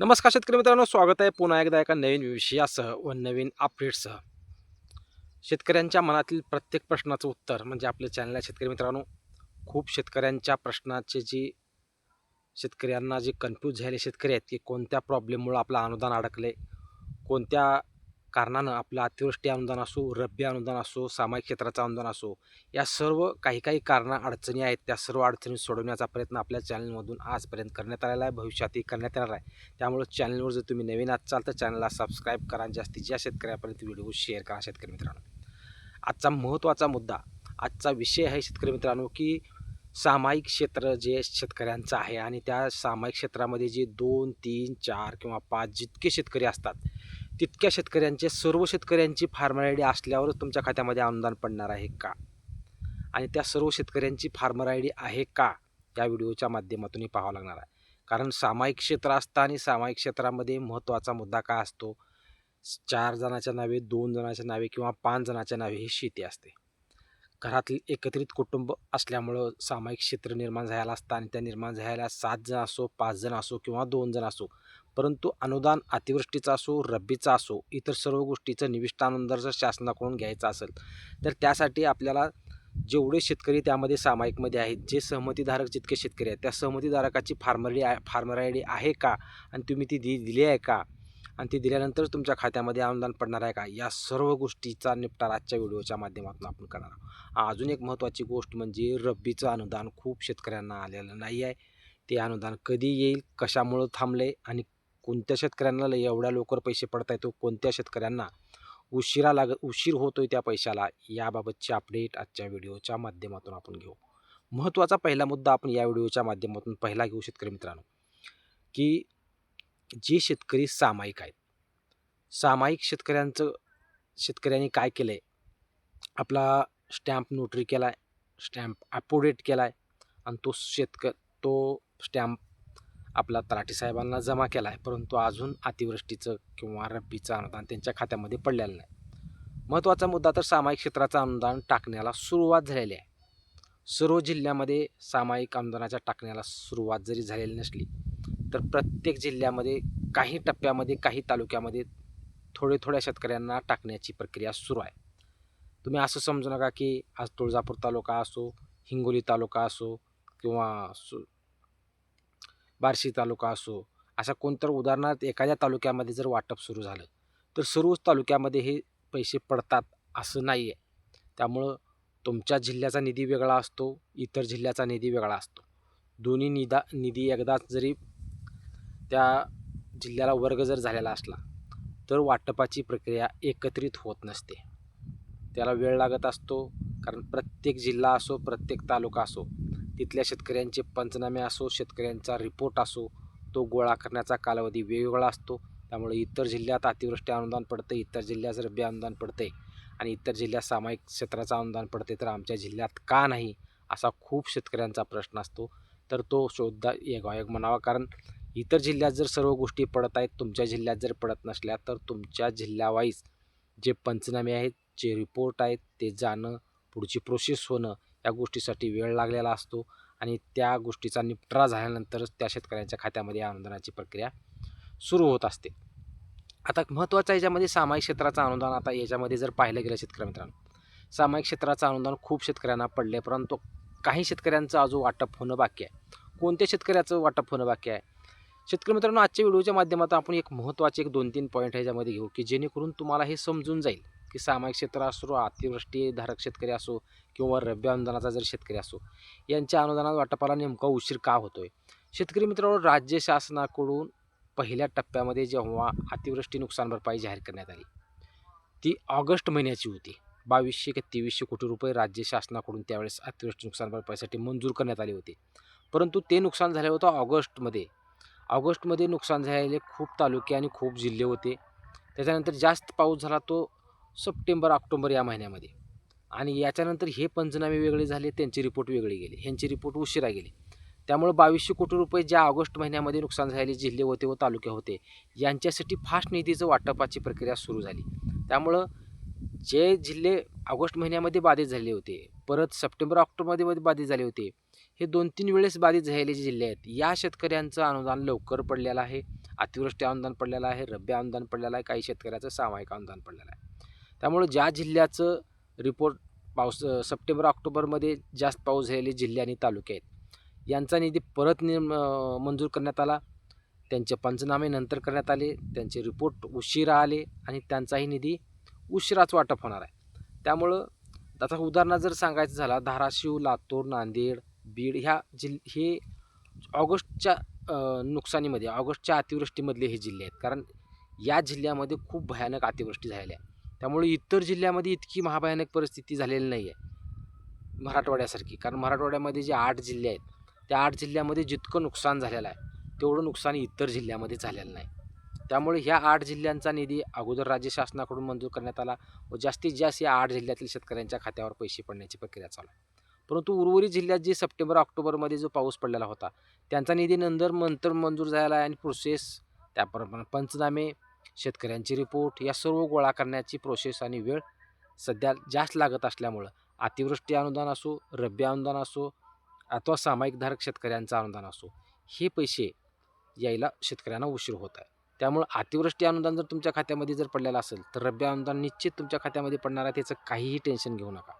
नमस्कार शेतकरी मित्रांनो स्वागत आहे पुन्हा एकदा एका नवीन विषयासह व नवीन अपडेटसह शेतकऱ्यांच्या मनातील प्रत्येक प्रश्नाचं उत्तर म्हणजे आपल्या चॅनल आहे शेतकरी मित्रांनो खूप शेतकऱ्यांच्या प्रश्नाचे जी शेतकऱ्यांना जे कन्फ्यूज झालेले शेतकरी आहेत की कोणत्या प्रॉब्लेममुळं आपलं अनुदान अडकले कोणत्या कारणानं आपलं अतिवृष्टी अनुदान असो रब्बी अनुदान असो सामायिक क्षेत्राचं अनुदान असो या सर्व काही काही कारणं अडचणी आहेत. त्या सर्व अडचणी सोडवण्याचा प्रयत्न आपल्या चॅनलमधून आजपर्यंत करण्यात आलेला आहे. भविष्यातही करण्यात येणार आहे. त्यामुळे चॅनलवर जर तुम्ही नवीन असाल तर चॅनलला सबस्क्राईब करा आणि जास्तीत जास्त शेतकऱ्यापर्यंत व्हिडिओ शेअर करा शेतकरी मित्रांनो. आजचा महत्त्वाचा मुद्दा आजचा विषय आहे शेतकरी मित्रांनो की सामायिक क्षेत्र जे शेतकऱ्यांचं आहे आणि त्या सामायिक क्षेत्रामध्ये जे दोन तीन चार किंवा पाच जितके शेतकरी असतात तितक्या शेतकऱ्यांचे सर्व शेतकऱ्यांची फार्मर आय डी असल्यावरच तुमच्या खात्यामध्ये अनुदान पडणार आहे का? आणि त्या सर्व शेतकऱ्यांची फार्मर आय डी आहे का? या व्हिडिओच्या माध्यमातूनही पाहावं लागणार आहे. कारण सामायिक क्षेत्र असतं आणि सामायिक क्षेत्रामध्ये महत्त्वाचा मुद्दा काय असतो? चार जणाच्या नावे दोन जणाच्या नावे किंवा पाच जणाच्या नावे ही शेती असते. घरातील एकत्रित कुटुंब असल्यामुळं सामायिक क्षेत्र निर्माण झालेलं असतं आणि त्या निर्माण झालेल्या सात जण असो पाच जण असो किंवा दोन जण असो परंतु अनुदान अतिवृष्टीचा असो रब्बीचा असो इतर सर्व गोष्टीचं निविष्ठानंद जर शासनाकडून घ्यायचं असेल तर त्यासाठी आपल्याला जेवढे शेतकरी त्यामध्ये सामायिकमध्ये आहेत जे सहमतीधारक जितके शेतकरी आहेत त्या सहमतीधारकाची फार्मरी फार्मर आय डी आहे का? आणि तुम्ही ती दि दिली आहे का? आणि ती दिल्यानंतर तुमच्या खात्यामध्ये अनुदान पडणार आहे का? या सर्व गोष्टीचा निपटारा आजच्या व्हिडिओच्या माध्यमातून आपण करणार आहोत. अजून एक महत्त्वाची गोष्ट म्हणजे रब्बीचं अनुदान खूप शेतकऱ्यांना आलेलं नाही आहे. ते अनुदान कधी येईल कशामुळं थांबले आणि कोणत्या शेतकऱ्यांना एवढ्या लवकर पैसे पडत आहेत कोणत्या शेतकऱ्यांना उशिरा लाग उशीर होतोय त्या पैशाला याबाबतची अपडेट आजच्या व्हिडिओच्या माध्यमातून आपण घेऊ. महत्त्वाचा पहिला मुद्दा आपण या व्हिडिओच्या माध्यमातून पहिला घेऊ शेतकरी मित्रांनो की जे शेतकरी सामायिक आहेत सामायिक शेतकऱ्यांचं शेतकऱ्यांनी काय केलं आहे आपला स्टॅम्प नोटरी केला आहे स्टॅम्प अपोडेट केला आहे आणि तो शेतक तो स्टॅम्प आपला तलाठी साहेबांना जमा केला आहे परंतु अजून अतिवृष्टीचं किंवा रब्बीचं अनुदान त्यांच्या खात्यामध्ये पडलेलं नाही. महत्त्वाचा मुद्दा तर सामायिक क्षेत्राचं अनुदान टाकण्याला सुरुवात झालेली आहे. सर्व जिल्ह्यामध्ये सामायिक अनुदानाच्या टाकण्याला सुरुवात जरी झालेली नसली तर प्रत्येक जिल्ह्यामध्ये काही टप्प्यामध्ये काही तालुक्यामध्ये थोडे थोड्या शेतकऱ्यांना टाकण्याची प्रक्रिया सुरू आहे. तुम्ही असं समजू नका की आज तुळजापूर तालुका असो हिंगोली तालुका असो किंवा सु बार्शी तालुका असो अशा कोणतर उदाहरणार्थ एखाद्या तालुक्यामध्ये जर वाटप सुरू झालं तर सर्वच तालुक्यामध्ये हे पैसे पडतात असं नाही आहे त्यामुळं तुमच्या जिल्ह्याचा निधी वेगळा असतो इतर जिल्ह्याचा निधी वेगळा असतो. दोन्ही निदा निधी एकदाच जरी त्या जिल्ह्याला वर्ग जर झालेला असला तर वाटपाची प्रक्रिया एकत्रित होत नसते. त्याला वेळ लागत असतो कारण प्रत्येक जिल्हा असो प्रत्येक तालुका असो तिथल्या शेतकऱ्यांचे पंचनामे असो शेतकऱ्यांचा रिपोर्ट असो तो गोळा करण्याचा कालावधी वेगवेगळा असतो. त्यामुळे इतर जिल्ह्यात अतिवृष्टी अनुदान पडतं इतर जिल्ह्यात रब्बी अनुदान पडते आणि इतर जिल्ह्यात सामायिक क्षेत्राचं अनुदान पडते तर आमच्या जिल्ह्यात का नाही असा खूप शेतकऱ्यांचा प्रश्न असतो. तर तो शोधा एक म्हणावा कारण इतर जिल्ह्यात जर सर्व गोष्टी पडत आहेत तुमच्या जिल्ह्यात जर पडत नसल्या तर तुमच्या जिल्ह्यावाईज जे पंचनामे आहेत जे रिपोर्ट आहेत ते जाणं पुढची प्रोसेस होणं त्या गोष्टीसाठी वेळ लागलेला असतो आणि त्या गोष्टीचा निपटारा झाल्यानंतरच त्या शेतकऱ्यांच्या खात्यामध्ये अनुदानाची प्रक्रिया सुरू होत असते. आता महत्त्वाचं याच्यामध्ये सामायिक क्षेत्राचं अनुदान आता याच्यामध्ये जर पाहिलं गेलं शेतकरी मित्रांनो सामायिक क्षेत्राचं अनुदान खूप शेतकऱ्यांना पडले परंतु काही शेतकऱ्यांचं अजून वाटप होणं बाकी आहे. कोणत्या शेतकऱ्याचं वाटप होणं बाकी आहे? शेतकरी मित्रांनो आजच्या व्हिडिओच्या माध्यमातून आपण एक महत्त्वाचे एक दोन तीन पॉईंट ह्याच्यामध्ये घेऊ की जेणेकरून तुम्हाला हे समजून जाईल. की सामायिक क्षेत्र असो अतिवृष्टीधारक शेतकरी असो किंवा रब्बी अनुदानाचा जर शेतकरी असो यांच्या अनुदानात वाटपाला नेमका उशीर का होतोय? शेतकरी मित्रांनो राज्य शासनाकडून पहिल्या टप्प्यामध्ये जेव्हा अतिवृष्टी नुकसान भरपाई जाहीर करण्यात आली ती ऑगस्ट महिन्याची होती. बावीसशे ते तेवीसशे कोटी रुपये राज्य शासनाकडून त्यावेळेस अतिवृष्टी नुकसान भरपाईसाठी मंजूर करण्यात आले होते. परंतु ते नुकसान झाले होतं ऑगस्टमध्ये. ऑगस्टमध्ये नुकसान झालेले खूप तालुके आणि खूप जिल्हे होते. त्याच्यानंतर जास्त पाऊस झाला तो सप्टेंबर ऑक्टोबर या महिन्यामध्ये. आणि याच्यानंतर हे पंचनामे वेगळे झाले त्यांचे रिपोर्ट वेगळे गेले. ह्यांचे रिपोर्ट उशिरा गेले. त्यामुळे बावीसशे कोटी रुपये ज्या ऑगस्ट महिन्यामध्ये नुकसान झालेले जिल्हे होते व तालुके होते यांच्यासाठी फास्ट निधीचं वाटपाची प्रक्रिया सुरू झाली. त्यामुळं जे जिल्हे ऑगस्ट महिन्यामध्ये बाधित झाले होते परत सप्टेंबर ऑक्टोबरमध्ये बाधित झाले होते हे दोन तीन वेळेस बाधित झालेले जे जिल्हे आहेत या शेतकऱ्यांचं अनुदान लवकर पडलेलं आहे अतिवृष्टी अनुदान पडलेलं आहे रब्बी अनुदान पडलेलं आहे काही शेतकऱ्याचं सामायिक अनुदान पडलेलं आहे. त्यामुळे ज्या जिल्ह्याचं रिपोर्ट पाऊस सप्टेंबर ऑक्टोबरमध्ये जास्त पाऊस झालेले जिल्हे आणि तालुके आहेत. यांचा निधी परत नि मंजूर करण्यात आला. त्यांचे पंचनामे नंतर करण्यात आले. त्यांचे रिपोर्ट उशिरा आले आणि त्यांचाही निधी उशिराच वाटप होणार आहे. त्यामुळं आता उदाहरणार्थ जर सांगायचं झाला धाराशिव लातूर नांदेड बीड ह्या जिल हे ऑगस्टच्या नुकसानीमध्ये ऑगस्टच्या अतिवृष्टीमधले हे जिल्हे आहेत. कारण या जिल्ह्यामध्ये खूप भयानक अतिवृष्टी झालेली आहे त्यामुळे इतर जिल्ह्यामध्ये इतकी महाभयानक परिस्थिती झालेली नाही आहे मराठवाड्यासारखी. कारण मराठवाड्यामध्ये जे आठ जिल्हे आहेत त्या आठ जिल्ह्यामध्ये जितकं नुकसान झालेलं आहे तेवढं नुकसान इतर जिल्ह्यामध्ये झालेलं नाही. त्यामुळे ह्या आठ जिल्ह्यांचा निधी अगोदर राज्य शासनाकडून मंजूर करण्यात आला व जास्तीत जास्त या आठ जिल्ह्यातील शेतकऱ्यांच्या खात्यावर पैसे पडण्याची प्रक्रिया चालू परंतु उर्वरित जिल्ह्यात जे सप्टेंबर ऑक्टोबरमध्ये जो पाऊस पडलेला होता त्यांचा निधी नंतर मंतर मंजूर झाला आहे आणि प्रोसेस त्याप्रमाणे पंचनामे शेतकऱ्यांचे रिपोर्ट या सर्व गोळा करण्याची प्रोसेस आणि वेळ सध्या जास्त लागत असल्यामुळं अतिवृष्टी अनुदान असो रब्बी अनुदान असो अथवा सामायिक धारक शेतकऱ्यांचं अनुदान असो हे पैसे यायला शेतकऱ्यांना उशीर होत आहे. त्यामुळं अतिवृष्टी अनुदान जर तुमच्या खात्यामध्ये जर पडलेलं असेल तर रब्बी अनुदान निश्चित तुमच्या खात्यामध्ये पडणार आहे त्याचं काहीही टेन्शन घेऊ नका.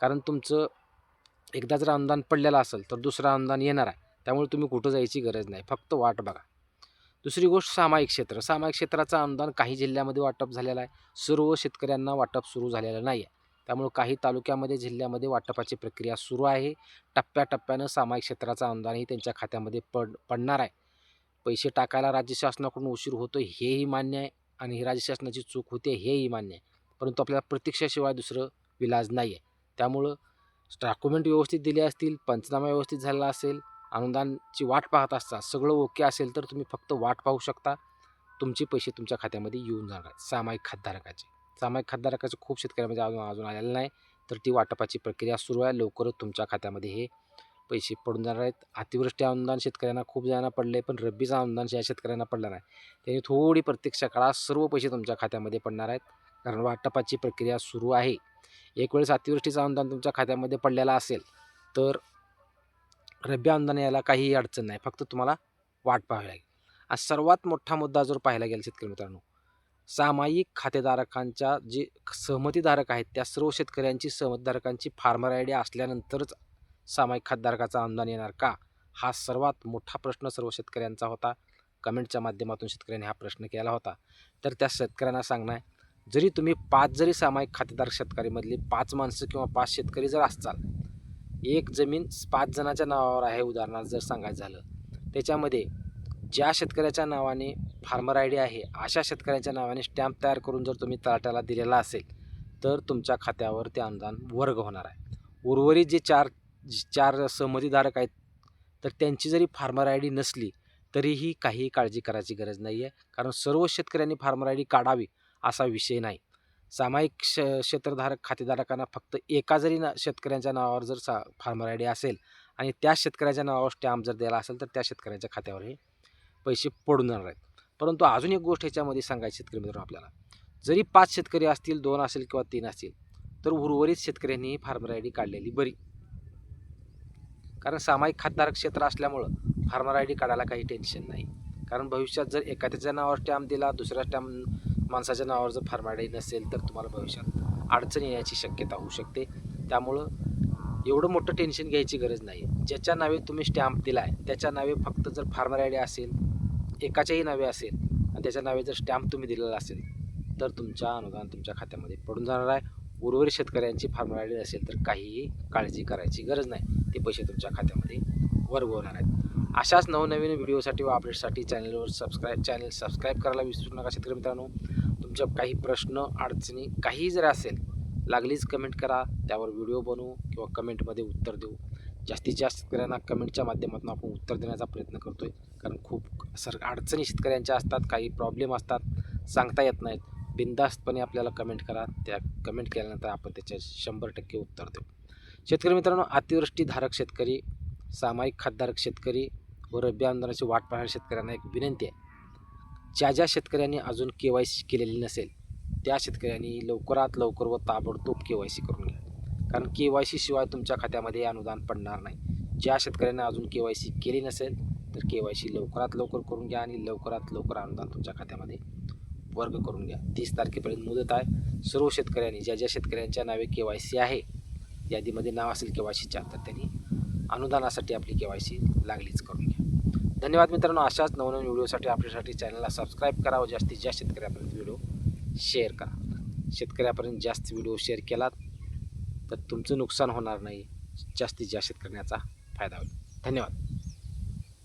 कारण तुमचं एकदा जर अनुदान पडलेलं असेल तर दुसरं अनुदान येणार आहे. त्यामुळे तुम्ही कुठं जायची गरज नाही. फक्त वाट बघा. दुसरी गोष्ट सामायिक क्षेत्र. सामायिक क्षेत्राचं अनुदान काही जिल्ह्यामध्ये वाटप झालेलं आहे. सर्व शेतकऱ्यांना वाटप सुरू झालेलं नाही आहे त्यामुळं काही तालुक्यामध्ये जिल्ह्यामध्ये वाटपाची प्रक्रिया सुरू आहे. टप्प्याटप्प्यानं सामायिक क्षेत्राचं अनुदानही त्यांच्या खात्यामध्ये पड पडणार आहे. पैसे टाकायला राज्य शासनाकडून उशीर होतो हेही मान्य आहे आणि ही राज्य शासनाची चूक होते हेही मान्य आहे. परंतु आपल्याला प्रतीक्षाशिवाय दुसरं विलाज नाही आहे त्यामुळं डॉक्युमेंट व्यवस्थित दिले असतील पंचनामा व्यवस्थित झालेला असेल अनुदानची वाट पाहत असता सगळं ओके असेल तर तुम्ही फक्त वाट पाहू शकता. तुमचे पैसे तुमच्या खात्यामध्ये येऊन जाणार आहेत सामायिक खातधारकाचे. सामायिक खातधारकाचे खूप शेतकऱ्यामध्ये म्हणजे अजून अजून आलेलं नाही तर ती वाटपाची प्रक्रिया सुरू आहे. लवकरच तुमच्या खात्यामध्ये हे पैसे पडून जाणार आहेत. अतिवृष्टी अनुदान शेतकऱ्यांना खूप जणांना पडले पण रब्बीचं अनुदान या शेतकऱ्यांना पडलं नाही. त्यांनी थोडी प्रत्यक्ष काळात सर्व पैसे तुमच्या खात्यामध्ये पडणार आहेत कारण वाटपाची प्रक्रिया सुरू आहे. एक वेळेस अतिवृष्टीचं अनुदान तुमच्या खात्यामध्ये पडलेलं असेल तर रब्बी अनुदान यायला काहीही अडचण नाही. फक्त तुम्हाला वाट पाहावी लागेल. आणि सर्वात मोठा मुद्दा जर पाहायला गेला शेतकरी मित्रांनो सामायिक खातेधारकांच्या जे सहमतीधारक आहेत त्या सर्व शेतकऱ्यांची सहमतीधारकांची फार्मर आय डी असल्यानंतरच सामायिक खातधारकाचा अनुदान येणार का? हा सर्वात मोठा प्रश्न सर्व शेतकऱ्यांचा होता. कमेंटच्या माध्यमातून शेतकऱ्यांनी हा प्रश्न केला होता. तर त्या शेतकऱ्यांना सांगणं आहे जरी तुम्ही पाच जरी सामायिक खातेदार शेतकरीमधली पाच माणसं किंवा पाच शेतकरी जर असाल एक जमीन पाच जणाच्या नावावर आहे उदाहरणार्थ जर सांगायचं झालं. त्याच्यामध्ये ज्या शेतकऱ्याच्या नावाने फार्मर आय डी आहे अशा शेतकऱ्याच्या नावाने स्टॅम्प तयार करून जर तुम्ही तलाट्याला दिलेला असेल तर तुमच्या खात्यावर ते अनुदान वर्ग होणार आहे. उर्वरित जे चार चार सहमतीधारक आहेत तर त्यांची जरी फार्मर आय डी नसली तरीही काही काळजी करायची गरज नाही आहे कारण सर्व शेतकऱ्यांनी फार्मर आय डी काढावी असा विषय नाही. सामायिक श क्षेत्रधारक खातेधारकांना फक्त एका जरी ना शेतकऱ्यांच्या नावावर जर सा फार्मर आय डी असेल आणि त्या शेतकऱ्याच्या नावावर स्टॅम्प जर द्यायला असेल तर त्या शेतकऱ्याच्या खात्यावर हे पैसे पडून जाणार आहेत. परंतु अजून एक गोष्ट ह्याच्यामध्ये सांगायची शेतकरी मित्रांनो आपल्याला. जरी पाच शेतकरी असतील दोन असेल किंवा तीन असतील तर उर्वरित शेतकऱ्यांनीही फार्मर आय डी काढलेली बरी. कारण सामायिक खातधारक क्षेत्र असल्यामुळं फार्मर आय डी काढायला काही टेन्शन नाही. कारण भविष्यात जर एखाद्याच्या नावावर स्टॅम्प दिला दुसऱ्या स्टॅम्प माणसाच्या नावावर जर फार्मर नसेल तर तुम्हाला भविष्यात अडचण येण्याची शक्यता होऊ शकते. त्यामुळं एवढं मोठं टेन्शन घ्यायची गरज नाही ज्याच्या नावे तुम्ही स्टॅम्प दिला आहे त्याच्या नावे फक्त जर फार्मर आय डी असेल एकाच्याही नावे असेल आणि त्याच्या नावे जर स्टॅम्प तुम्ही दिलेला असेल तर तुमच्या अनुदान तुमच्या खात्यामध्ये पडून जाणार आहे. उर्वरित शेतकऱ्यांची फार्मर आय डी असेल तर काहीही काळजी करायची गरज नाही. ते पैसे तुमच्या खात्यामध्ये वर्ग होणार आहेत. अशाच नवनवीन व्हिडिओसाठी व अपडेटसाठी चॅनलवर सबस्क्राईब चॅनल सबस्क्राईब करायला विसरू नका शेतकरी मित्रांनो. तुमच्या काही प्रश्न अडचणी काहीही जर असेल लागलीच कमेंट करा. त्यावर व्हिडिओ बनवू किंवा कमेंटमध्ये उत्तर देऊ. जास्तीत जास्त शेतकऱ्यांना कमेंटच्या माध्यमातून आपण उत्तर देण्याचा प्रयत्न करतो आहे कारण खूप सर अडचणी शेतकऱ्यांच्या असतात काही प्रॉब्लेम असतात सांगता येत नाहीत. बिनधास्तपणे आपल्याला कमेंट करा. त्या कमेंट केल्यानंतर आपण त्याचे शंभर टक्के उत्तर देऊ. शेतकरी मित्रांनो अतिवृष्टीधारक शेतकरी सामायिक खातधारक शेतकरी व रब्बी आंदोलनाची वाट पाहणाऱ्या शेतकऱ्यांना एक विनंती आहे. ज्या ज्या शेतकऱ्यांनी अजून के वाय सी केलेली नसेल त्या शेतकऱ्यांनी लवकरात लवकर व ताबडतोब के वाय सी करून घ्या. कारण के वाय सी शिवाय तुमच्या खात्यामध्ये अनुदान पडणार नाही. ज्या शेतकऱ्यांना अजून के वाय सी केली नसेल तर के वाय सी लवकरात लवकर करून घ्या आणि लवकरात लवकर अनुदान तुमच्या खात्यामध्ये वर्ग करून घ्या. तीस तारखेपर्यंत मुदत आहे. सर्व शेतकऱ्यांनी ज्या ज्या शेतकऱ्यांच्या नावे के वाय सी आहे यादीमध्ये नाव असेल के वाय सीच्या तर त्यांनी अनुदानासाठी आपली के वाय सी लागलीच करून घ्या. धन्यवाद मित्रांनो अशाच नवनवीन व्हिडिओसाठी आपल्यासाठी चॅनलला सबस्क्राईब करा व जास्तीत जास्त शेतकऱ्यापर्यंत व्हिडिओ शेअर करा. शेतकऱ्यापर्यंत जास्त व्हिडिओ शेअर केलात तर तुमचं नुकसान होणार नाही. जास्तीत जास्त शेतकऱ्यांचा फायदा होईल. धन्यवाद.